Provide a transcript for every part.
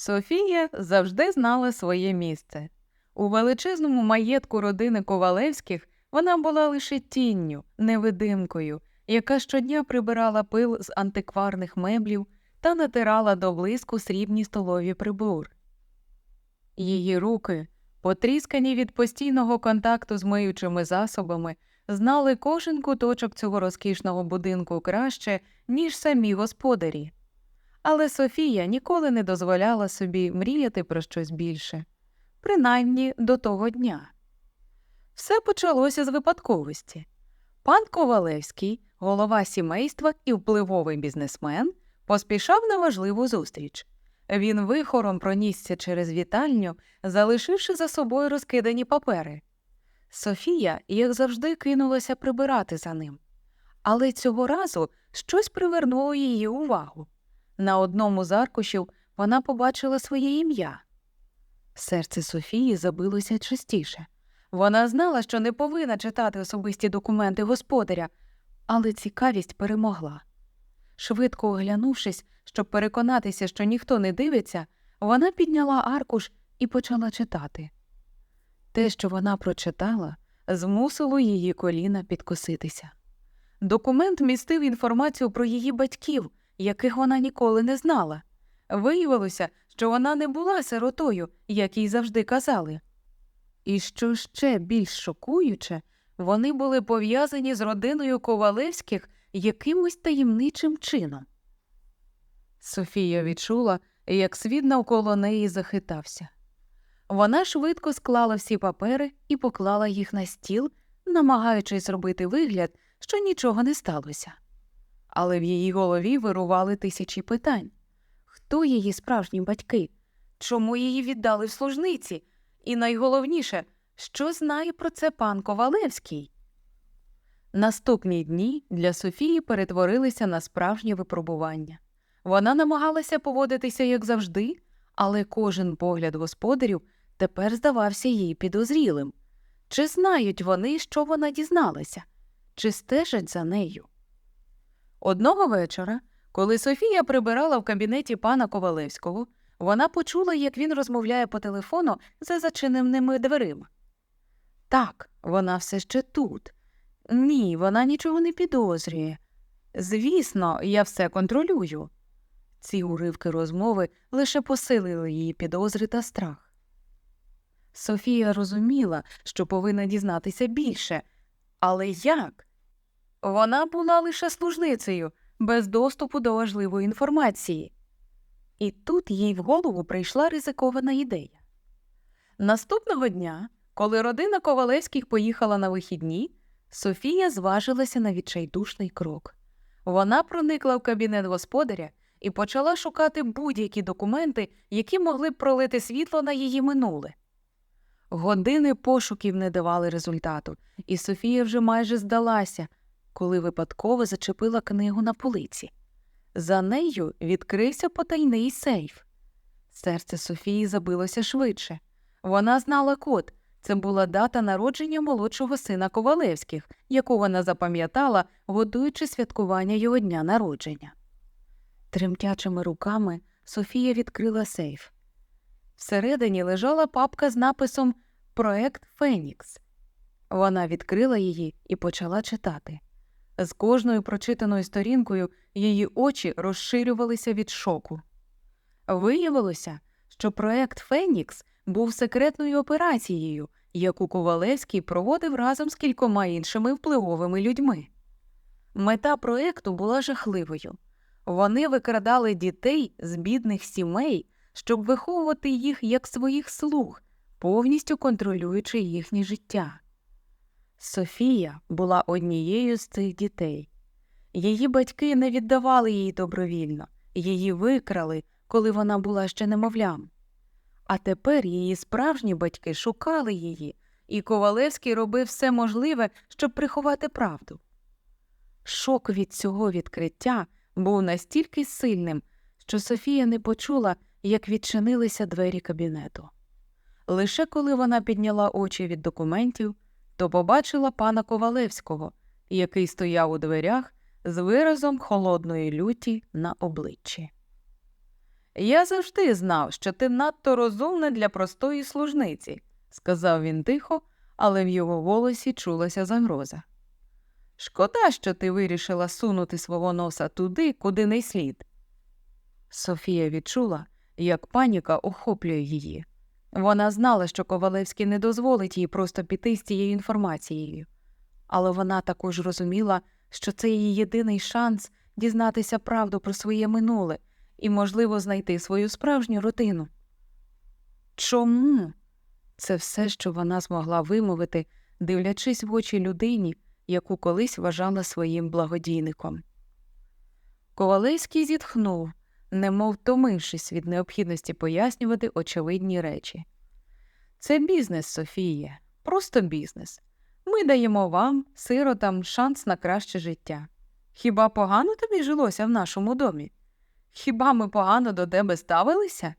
Софія завжди знала своє місце. У величезному маєтку родини Ковалевських вона була лише тінню, невидимкою, яка щодня прибирала пил з антикварних меблів та натирала до блиску срібні столові прибор. Її руки, потріскані від постійного контакту з миючими засобами, знали кожен куточок цього розкішного будинку краще, ніж самі господарі. Але Софія ніколи не дозволяла собі мріяти про щось більше, принаймні до того дня. Все почалося з випадковості. Пан Ковалевський, голова сімейства і впливовий бізнесмен, поспішав на важливу зустріч. Він вихором пронісся через вітальню, залишивши за собою розкидані папери. Софія, як завжди, кинулася прибирати за ним. Але цього разу щось привернуло її увагу. На одному з аркушів вона побачила своє ім'я. Серце Софії забилося частіше. Вона знала, що не повинна читати особисті документи господаря, але цікавість перемогла. Швидко оглянувшись, щоб переконатися, що ніхто не дивиться, вона підняла аркуш і почала читати. Те, що вона прочитала, змусило її коліна підкоситися. Документ містив інформацію про її батьків, яких вона ніколи не знала. Виявилося, що вона не була сиротою, як їй завжди казали. І що ще більш шокуюче, вони були пов'язані з родиною Ковалевських якимось таємничим чином. Софія відчула, як світ навколо неї захитався. Вона швидко склала всі папери і поклала їх на стіл, намагаючись зробити вигляд, що нічого не сталося. Але в її голові вирували тисячі питань хто її справжні батьки? Чому її віддали в служниці? І найголовніше, що знає про це пан Ковалевський? Наступні дні для Софії перетворилися на справжнє випробування. Вона намагалася поводитися як завжди, але кожен погляд господарів тепер здавався їй підозрілим. Чи знають вони, що вона дізналася, чи стежать за нею? Одного вечора, коли Софія прибирала в кабінеті пана Ковалевського, вона почула, як він розмовляє по телефону за зачиненими дверима. Так, вона все ще тут. Ні, вона нічого не підозрює. Звісно, я все контролюю. Ці уривки розмови лише посилили її підозри та страх. Софія розуміла, що повинна дізнатися більше, але як? Вона була лише служницею, без доступу до важливої інформації. І тут їй в голову прийшла ризикована ідея. Наступного дня, коли родина Ковалевських поїхала на вихідні, Софія зважилася на відчайдушний крок. Вона проникла в кабінет господаря і почала шукати будь-які документи, які могли б пролити світло на її минуле. Години пошуків не давали результату, і Софія вже майже здалася, коли випадково зачепила книгу на полиці. За нею відкрився потайний сейф. Серце Софії забилося швидше. Вона знала код. Це була дата народження молодшого сина Ковалевських, яку вона запам'ятала, годуючи святкування його дня народження. Тремтячими руками Софія відкрила сейф. Всередині лежала папка з написом Проект Фенікс. Вона відкрила її і почала читати. З кожною прочитаною сторінкою її очі розширювалися від шоку. Виявилося, що проект Фенікс був секретною операцією, яку Ковалевський проводив разом з кількома іншими впливовими людьми. Мета проекту була жахливою. Вони викрадали дітей з бідних сімей, щоб виховувати їх як своїх слуг, повністю контролюючи їхнє життя. Софія була однією з цих дітей. Її батьки не віддавали їй добровільно, її викрали, коли вона була ще немовлям. А тепер її справжні батьки шукали її, і Ковалевський робив все можливе, щоб приховати правду. Шок від цього відкриття був настільки сильним, що Софія не почула, як відчинилися двері кабінету. Лише коли вона підняла очі від документів, то побачила пана Ковалевського, який стояв у дверях з виразом холодної люті на обличчі. Я завжди знав, що ти надто розумна для простої служниці, сказав він тихо, але в його голосі чулася загроза. Шкода, що ти вирішила сунути свого носа туди, куди не слід. Софія відчула, як паніка охоплює її. Вона знала, що Ковалевський не дозволить їй просто піти з цією інформацією, але вона також розуміла, що це її єдиний шанс дізнатися правду про своє минуле і, можливо, знайти свою справжню родину. Чому? Це все, що вона змогла вимовити, дивлячись в очі людині, яку колись вважала своїм благодійником. Ковалевський зітхнув, немов втомившись від необхідності пояснювати очевидні речі. Це бізнес, Софіє, просто бізнес. Ми даємо вам, сиротам, шанс на краще життя. Хіба погано тобі жилося в нашому домі? Хіба ми погано до тебе ставилися?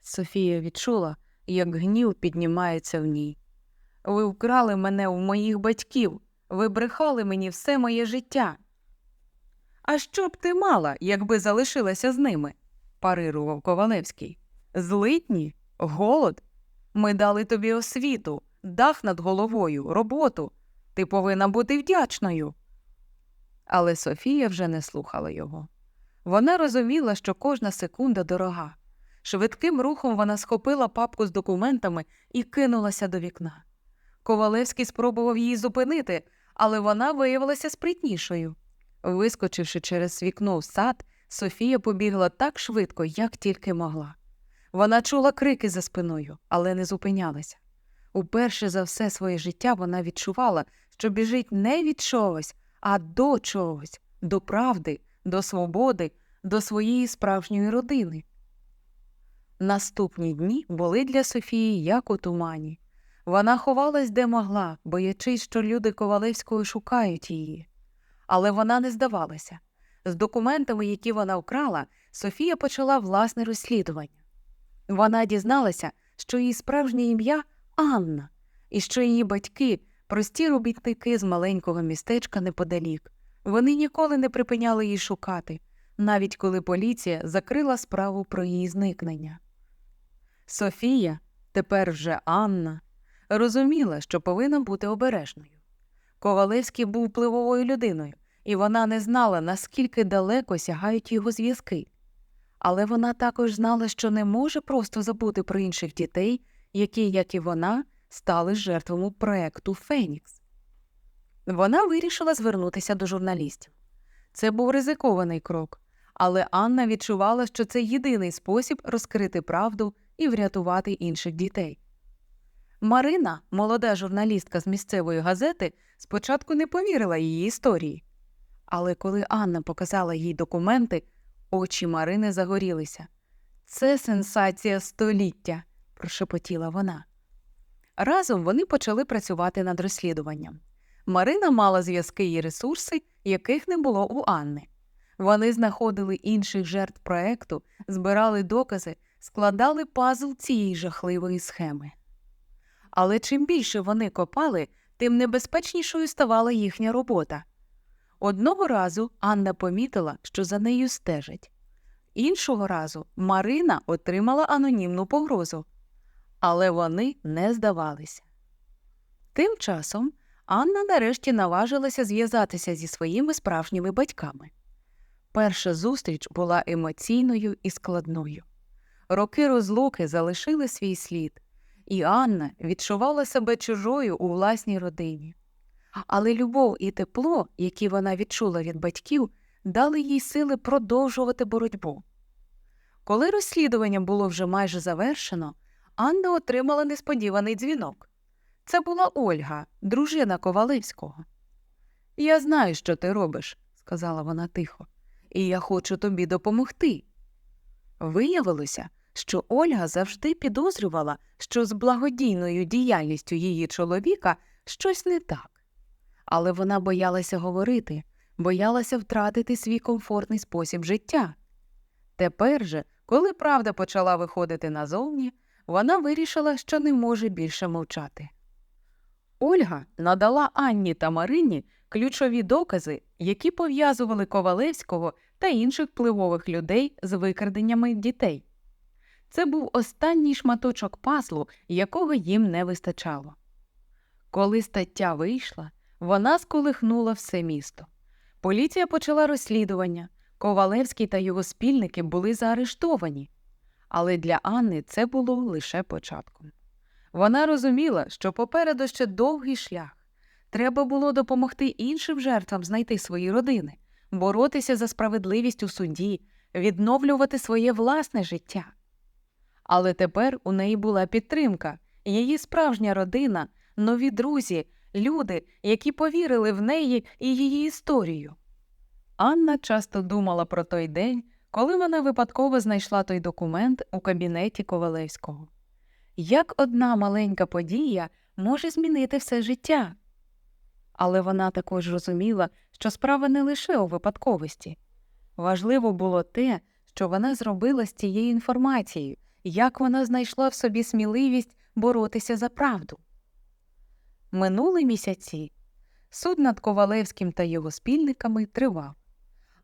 Софія відчула, як гнів піднімається в ній. Ви вкрали мене у моїх батьків, ви брехали мені все моє життя. А що б ти мала, якби залишилася з ними? парирував Ковалевський. Злитні, голод. Ми дали тобі освіту, дах над головою, роботу. Ти повинна бути вдячною. Але Софія вже не слухала його. Вона розуміла, що кожна секунда дорога. Швидким рухом вона схопила папку з документами і кинулася до вікна. Ковалевський спробував її зупинити, але вона виявилася спритнішою. Вискочивши через вікно в сад, Софія побігла так швидко, як тільки могла. Вона чула крики за спиною, але не зупинялася. Уперше за все своє життя вона відчувала, що біжить не від чогось, а до чогось, до правди, до свободи, до своєї справжньої родини. Наступні дні були для Софії як у тумані. Вона ховалась де могла, боячись, що люди Ковалевської шукають її. Але вона не здавалася. З документами, які вона вкрала, Софія почала власне розслідування. Вона дізналася, що її справжнє ім'я Анна, і що її батьки прості робітники з маленького містечка неподалік. Вони ніколи не припиняли її шукати, навіть коли поліція закрила справу про її зникнення. Софія, тепер вже Анна, розуміла, що повинна бути обережною. Ковалевський був впливовою людиною, і вона не знала, наскільки далеко сягають його зв'язки. Але вона також знала, що не може просто забути про інших дітей, які, як і вона, стали жертвами проекту Фенікс. Вона вирішила звернутися до журналістів. Це був ризикований крок, але Анна відчувала, що це єдиний спосіб розкрити правду і врятувати інших дітей. Марина, молода журналістка з місцевої газети, спочатку не повірила її історії. Але коли Анна показала їй документи, очі Марини загорілися. Це сенсація століття, прошепотіла вона. Разом вони почали працювати над розслідуванням. Марина мала зв'язки і ресурси, яких не було у Анни. Вони знаходили інших жертв проекту, збирали докази, складали пазл цієї жахливої схеми. Але чим більше вони копали, тим небезпечнішою ставала їхня робота. Одного разу Анна помітила, що за нею стежать. Іншого разу Марина отримала анонімну погрозу. Але вони не здавалися. Тим часом Анна нарешті наважилася зв'язатися зі своїми справжніми батьками. Перша зустріч була емоційною і складною. Роки розлуки залишили свій слід, і Анна відчувала себе чужою у власній родині. Але любов і тепло, які вона відчула від батьків, дали їй сили продовжувати боротьбу. Коли розслідування було вже майже завершено, Анна отримала несподіваний дзвінок. Це була Ольга, дружина Коваливського. Я знаю, що ти робиш, сказала вона тихо, і я хочу тобі допомогти. Виявилося, що Ольга завжди підозрювала, що з благодійною діяльністю її чоловіка щось не так. Але вона боялася говорити, боялася втратити свій комфортний спосіб життя. Тепер же, коли правда почала виходити назовні, вона вирішила, що не може більше мовчати. Ольга надала Анні та Марині ключові докази, які пов'язували Ковалевського та інших впливових людей з викраденнями дітей. Це був останній шматочок пазлу, якого їм не вистачало. Коли стаття вийшла, вона сколихнула все місто. Поліція почала розслідування. Ковалевський та його спільники були заарештовані. Але для Анни це було лише початком. Вона розуміла, що попереду ще довгий шлях. Треба було допомогти іншим жертвам знайти свої родини, боротися за справедливість у суді, відновлювати своє власне життя. Але тепер у неї була підтримка, її справжня родина, нові друзі, люди, які повірили в неї і її історію. Анна часто думала про той день, коли вона випадково знайшла той документ у кабінеті Ковалевського. Як одна маленька подія може змінити все життя? Але вона також розуміла, що справа не лише у випадковості. Важливо було те, що вона зробила з цією інформацією, як вона знайшла в собі сміливість боротися за правду. Минули місяці. Суд над Ковалевським та його спільниками тривав.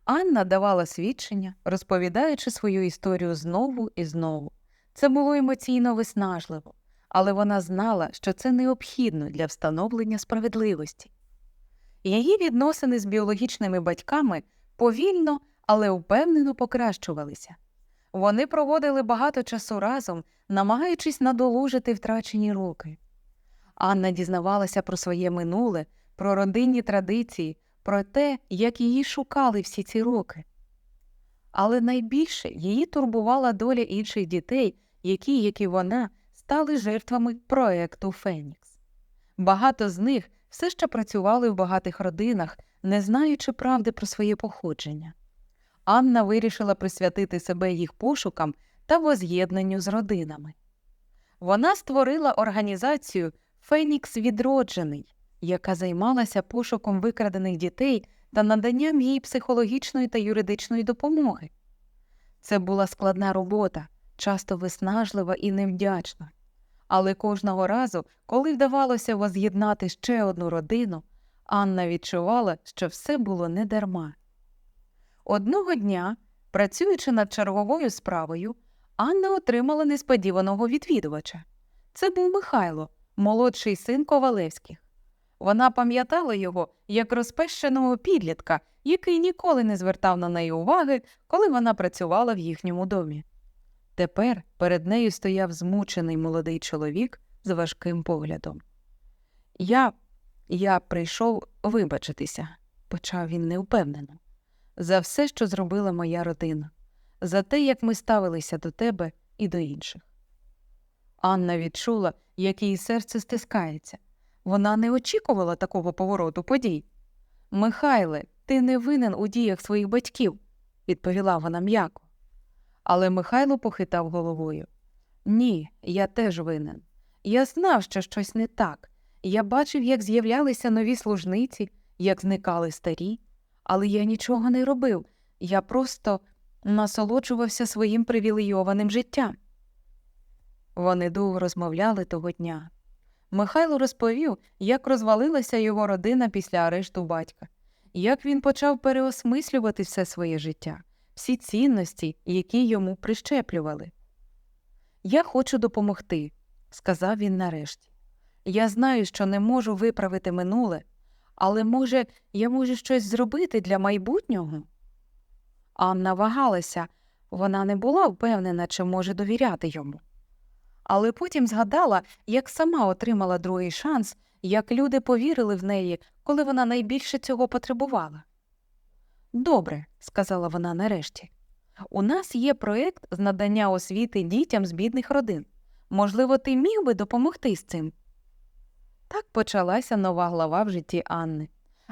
Анна давала свідчення, розповідаючи свою історію знову і знову. Це було емоційно виснажливо, але вона знала, що це необхідно для встановлення справедливості. Її відносини з біологічними батьками повільно, але впевнено покращувалися. Вони проводили багато часу разом, намагаючись надолужити втрачені роки. Анна дізнавалася про своє минуле, про родинні традиції, про те, як її шукали всі ці роки. Але найбільше її турбувала доля інших дітей, які, як і вона, стали жертвами проекту Фенікс. Багато з них все ще працювали в багатих родинах, не знаючи правди про своє походження. Анна вирішила присвятити себе їх пошукам та воз'єднанню з родинами. Вона створила організацію Фенікс Відроджений, яка займалася пошуком викрадених дітей та наданням їй психологічної та юридичної допомоги. Це була складна робота, часто виснажлива і невдячна. Але кожного разу, коли вдавалося воз'єднати ще одну родину, Анна відчувала, що все було недарма. Одного дня, працюючи над черговою справою, Анна отримала несподіваного відвідувача. Це був Михайло, молодший син Ковалевських. Вона пам'ятала його як розпещеного підлітка, який ніколи не звертав на неї уваги, коли вона працювала в їхньому домі. Тепер перед нею стояв змучений молодий чоловік з важким поглядом. Я я прийшов вибачитися, почав він невпевнено, за все, що зробила моя родина, за те, як ми ставилися до тебе і до інших. Анна відчула, як її серце стискається. Вона не очікувала такого повороту подій. Михайле, ти не винен у діях своїх батьків, відповіла вона м'яко. Але Михайло похитав головою. Ні, я теж винен. Я знав, що щось не так. Я бачив, як з'являлися нові служниці, як зникали старі, але я нічого не робив. Я просто насолоджувався своїм привілейованим життям. Вони довго розмовляли того дня. Михайло розповів, як розвалилася його родина після арешту батька, як він почав переосмислювати все своє життя, всі цінності, які йому прищеплювали. Я хочу допомогти, сказав він нарешті. Я знаю, що не можу виправити минуле, але, може, я можу щось зробити для майбутнього? Анна вагалася, вона не була впевнена, чи може довіряти йому. Але потім згадала, як сама отримала другий шанс, як люди повірили в неї, коли вона найбільше цього потребувала. Добре, сказала вона нарешті. У нас є проєкт з надання освіти дітям з бідних родин. Можливо, ти міг би допомогти з цим? Так почалася нова глава в житті Анни.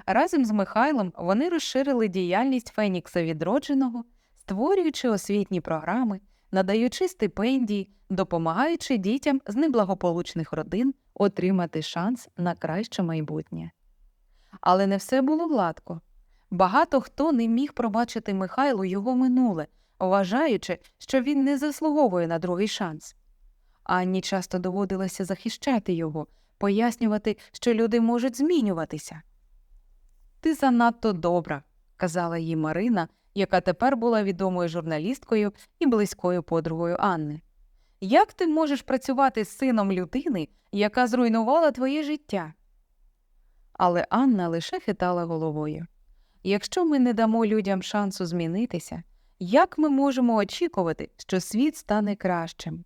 Разом з Михайлом вони розширили діяльність Фенікса відродженого, створюючи освітні програми, надаючи стипендії, допомагаючи дітям з неблагополучних родин отримати шанс на краще майбутнє. Але не все було гладко. Багато хто не міг пробачити Михайлу його минуле, вважаючи, що він не заслуговує на другий шанс. Анні часто доводилося захищати його, пояснювати, що люди можуть змінюватися. Ти занадто добра, казала їй Марина, яка тепер була відомою журналісткою і близькою подругою Анни. Як ти можеш працювати з сином людини, яка зруйнувала твоє життя? Але Анна лише хитала головою. Якщо ми не дамо людям шансу змінитися, як ми можемо очікувати, що світ стане кращим?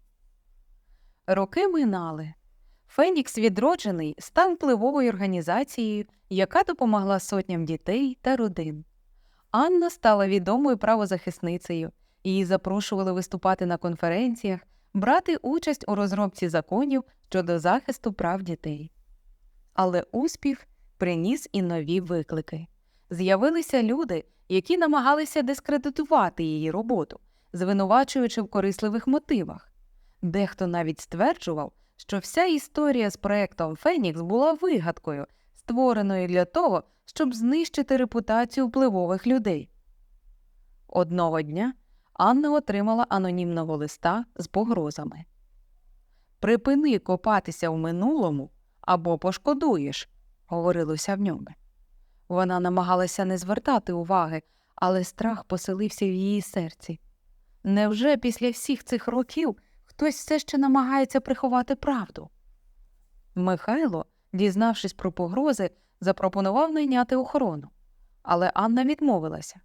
Роки минали. Фенікс відроджений став впливовою організацією, яка допомогла сотням дітей та родин. Анна стала відомою правозахисницею, її запрошували виступати на конференціях, брати участь у розробці законів щодо захисту прав дітей. Але успіх приніс і нові виклики. З'явилися люди, які намагалися дискредитувати її роботу, звинувачуючи в корисливих мотивах. Дехто навіть стверджував, що вся історія з проектом Фенікс була вигадкою, створеною для того, щоб знищити репутацію впливових людей. Одного дня Анна отримала анонімного листа з погрозами Припини копатися в минулому або пошкодуєш, говорилося в ньому. Вона намагалася не звертати уваги, але страх поселився в її серці. Невже після всіх цих років хтось все ще намагається приховати правду? Михайло, дізнавшись про погрози, запропонував найняти охорону. Але Анна відмовилася.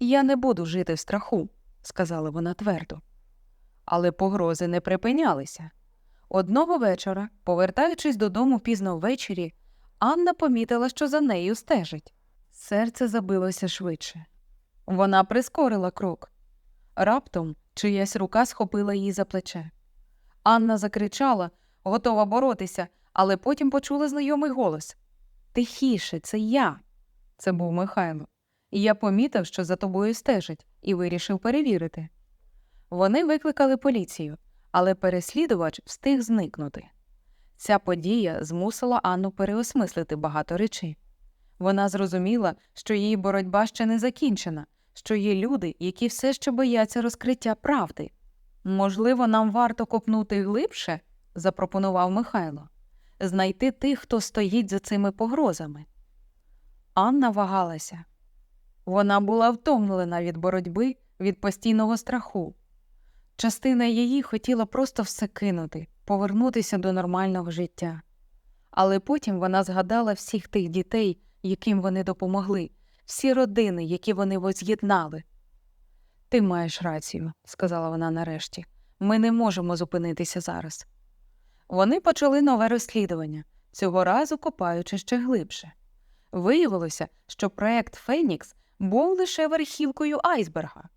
Я не буду жити в страху, сказала вона твердо. Але погрози не припинялися. Одного вечора, повертаючись додому пізно ввечері, Анна помітила, що за нею стежить. Серце забилося швидше. Вона прискорила крок. Раптом чиясь рука схопила її за плече. Анна закричала, готова боротися, але потім почула знайомий голос Тихіше, це я. Це був Михайло. І я помітив, що за тобою стежить, і вирішив перевірити. Вони викликали поліцію, але переслідувач встиг зникнути. Ця подія змусила Анну переосмислити багато речей. Вона зрозуміла, що її боротьба ще не закінчена, що є люди, які все ще бояться розкриття правди. Можливо, нам варто копнути глибше, запропонував Михайло, знайти тих, хто стоїть за цими погрозами. Анна вагалася. Вона була втомлена від боротьби, від постійного страху. Частина її хотіла просто все кинути, повернутися до нормального життя. Але потім вона згадала всіх тих дітей, яким вони допомогли, всі родини, які вони воз'єднали. Ти маєш рацію, сказала вона нарешті. Ми не можемо зупинитися зараз. Вони почали нове розслідування, цього разу копаючи ще глибше. Виявилося, що проект Фенікс був лише верхівкою айсберга.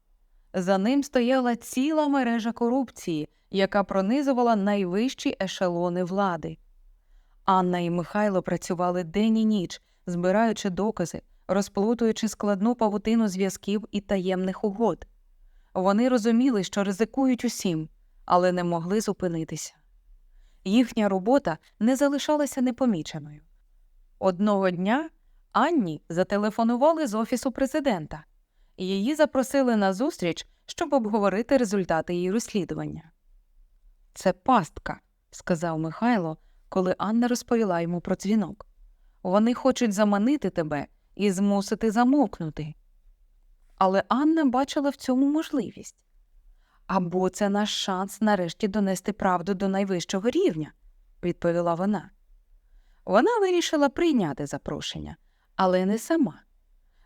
За ним стояла ціла мережа корупції, яка пронизувала найвищі ешелони влади. Анна і Михайло працювали день і ніч, збираючи докази, розплутуючи складну павутину зв'язків і таємних угод. Вони розуміли, що ризикують усім, але не могли зупинитися. Їхня робота не залишалася непоміченою. Одного дня Анні зателефонували з офісу президента, її запросили на зустріч, щоб обговорити результати її розслідування. Це пастка, сказав Михайло, коли Анна розповіла йому про дзвінок. Вони хочуть заманити тебе і змусити замовкнути. Але Анна бачила в цьому можливість. Або це наш шанс нарешті донести правду до найвищого рівня, відповіла вона. Вона вирішила прийняти запрошення, але не сама.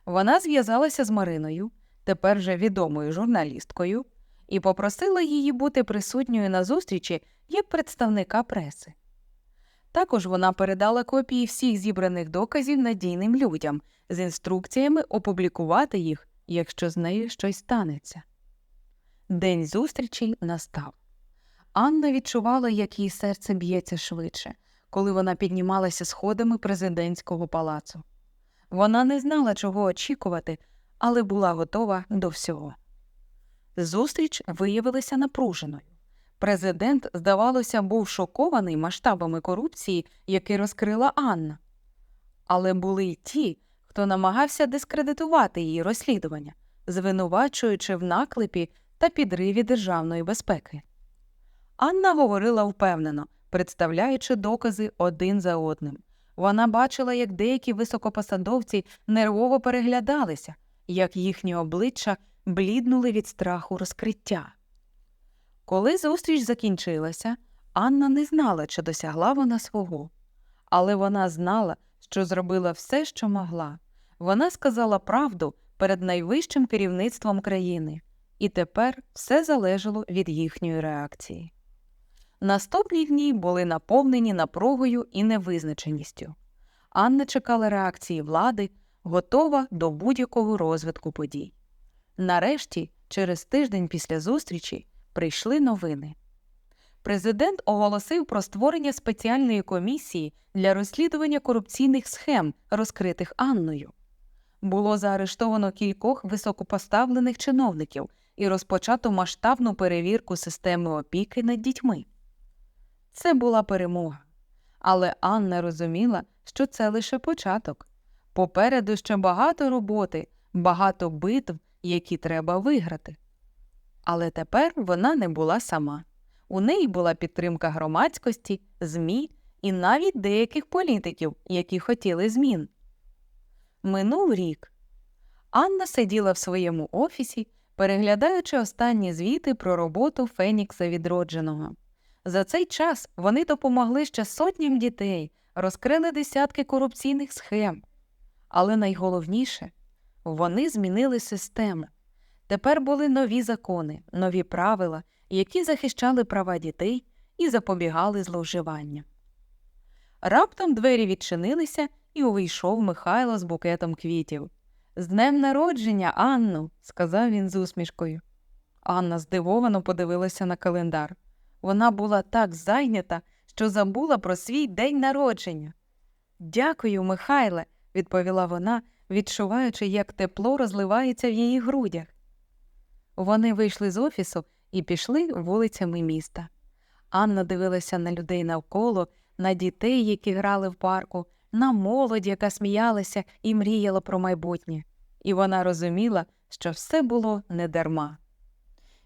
Вона зв'язалася з Мариною, тепер вже відомою журналісткою, і попросила її бути присутньою на зустрічі як представника преси. Також вона передала копії всіх зібраних доказів надійним людям з інструкціями опублікувати їх, якщо з нею щось станеться. День зустрічі настав. Анна відчувала, як її серце б'ється швидше, коли вона піднімалася сходами президентського палацу. Вона не знала, чого очікувати, але була готова до всього. Зустріч виявилася напруженою. Президент, здавалося, був шокований масштабами корупції, які розкрила Анна. Але були й ті, хто намагався дискредитувати її розслідування, звинувачуючи в наклепі та підриві державної безпеки. Анна говорила впевнено, представляючи докази один за одним. Вона бачила, як деякі високопосадовці нервово переглядалися, як їхні обличчя бліднули від страху розкриття. Коли зустріч закінчилася, Анна не знала, чи досягла вона свого, але вона знала, що зробила все, що могла. Вона сказала правду перед найвищим керівництвом країни, і тепер все залежало від їхньої реакції. Наступні дні були наповнені напругою і невизначеністю. Анна чекала реакції влади, готова до будь-якого розвитку подій. Нарешті, через тиждень після зустрічі, прийшли новини. Президент оголосив про створення спеціальної комісії для розслідування корупційних схем, розкритих Анною. Було заарештовано кількох високопоставлених чиновників і розпочато масштабну перевірку системи опіки над дітьми. Це була перемога. Але Анна розуміла, що це лише початок. Попереду ще багато роботи, багато битв, які треба виграти. Але тепер вона не була сама. У неї була підтримка громадськості, ЗМІ і навіть деяких політиків, які хотіли змін. Минув рік. Анна сиділа в своєму офісі, переглядаючи останні звіти про роботу Фенікса відродженого. За цей час вони допомогли ще сотням дітей, розкрили десятки корупційних схем. Але найголовніше вони змінили систему. Тепер були нові закони, нові правила, які захищали права дітей і запобігали зловживанням. Раптом двері відчинилися, і увійшов Михайло з букетом квітів. З днем народження, Анну, сказав він з усмішкою. Анна здивовано подивилася на календар. Вона була так зайнята, що забула про свій день народження. Дякую, Михайле, відповіла вона, відчуваючи, як тепло розливається в її грудях. Вони вийшли з офісу і пішли вулицями міста. Анна дивилася на людей навколо, на дітей, які грали в парку, на молодь, яка сміялася і мріяла про майбутнє, і вона розуміла, що все було недарма.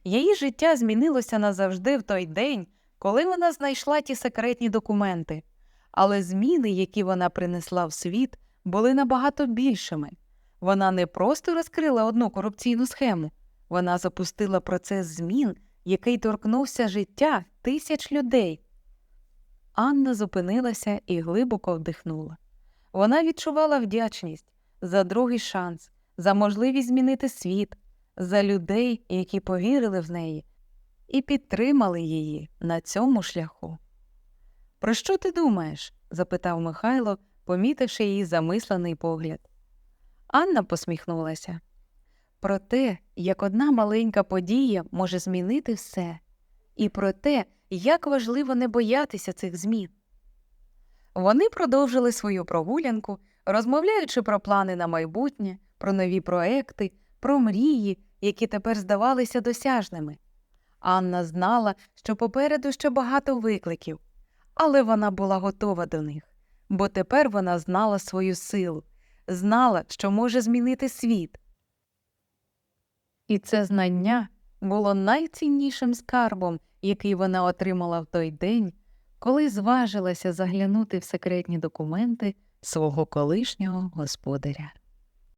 Її життя змінилося назавжди в той день, коли вона знайшла ті секретні документи, але зміни, які вона принесла в світ, були набагато більшими. Вона не просто розкрила одну корупційну схему, вона запустила процес змін, який торкнувся життя тисяч людей. Анна зупинилася і глибоко вдихнула. Вона відчувала вдячність за другий шанс, за можливість змінити світ, за людей, які повірили в неї і підтримали її на цьому шляху. Про що ти думаєш? запитав Михайло, помітивши її замислений погляд. Анна посміхнулася. Про те, як одна маленька подія може змінити все, і про те, як важливо не боятися цих змін. Вони продовжили свою прогулянку, розмовляючи про плани на майбутнє, про нові проекти, про мрії, які тепер здавалися досяжними. Анна знала, що попереду ще багато викликів, але вона була готова до них, бо тепер вона знала свою силу, знала, що може змінити світ. І це знання було найціннішим скарбом, який вона отримала в той день, коли зважилася заглянути в секретні документи свого колишнього господаря.